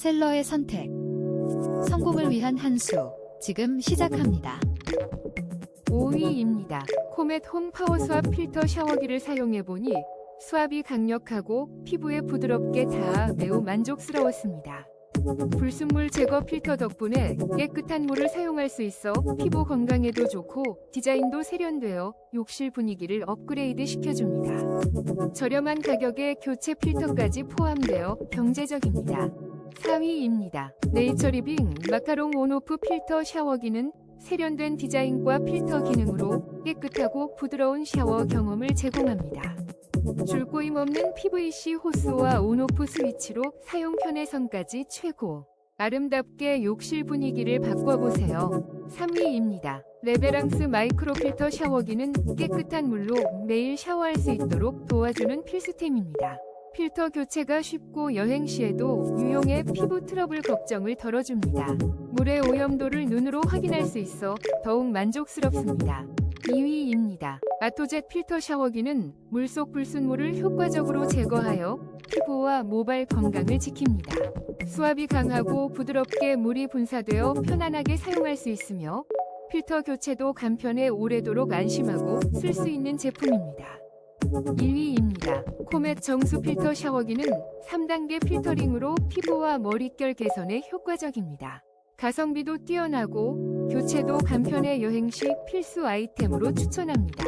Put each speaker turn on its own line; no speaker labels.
셀러의 선택. 성공을 위한 한 수. 지금 시작합니다.
5위입니다. 코멧 홈 파워 수압 필터 샤워기를 사용해보니 수압이 강력하고 피부에 부드럽게 닿아 매우 만족스러웠습니다. 불순물 제거 필터 덕분에 깨끗한 물을 사용할 수 있어 피부 건강에도 좋고 디자인도 세련되어 욕실 분위기를 업그레이드 시켜줍니다. 저렴한 가격에 교체 필터까지 포함되어 경제적입니다. 4위입니다. 네이처리빙 마카롱 온오프 필터 샤워기는 세련된 디자인과 필터 기능으로 깨끗하고 부드러운 샤워 경험을 제공합니다. 줄꼬임 없는 PVC 호스와 온오프 스위치로 사용 편의성까지 최고. 아름답게 욕실 분위기를 바꿔보세요. 3위입니다. 레베랑스 마이크로 필터 샤워기는 깨끗한 물로 매일 샤워할 수 있도록 도와주는 필수템입니다. 필터 교체가 쉽고 여행 시에도 유용해 피부 트러블 걱정을 덜어줍니다. 물의 오염도를 눈으로 확인할 수 있어 더욱 만족스럽습니다. 2위입니다. 아토젯 필터 샤워기는 물속 불순물을 효과적으로 제거하여 피부와 모발 건강을 지킵니다. 수압이 강하고 부드럽게 물이 분사되어 편안하게 사용할 수 있으며 필터 교체도 간편해 오래도록 안심하고 쓸 수 있는 제품입니다. 1위입니다. 코멧 정수 필터 샤워기는 3단계 필터링으로 피부와 머릿결 개선에 효과적입니다. 가성비도 뛰어나고 교체도 간편해 여행 시 필수 아이템으로 추천합니다.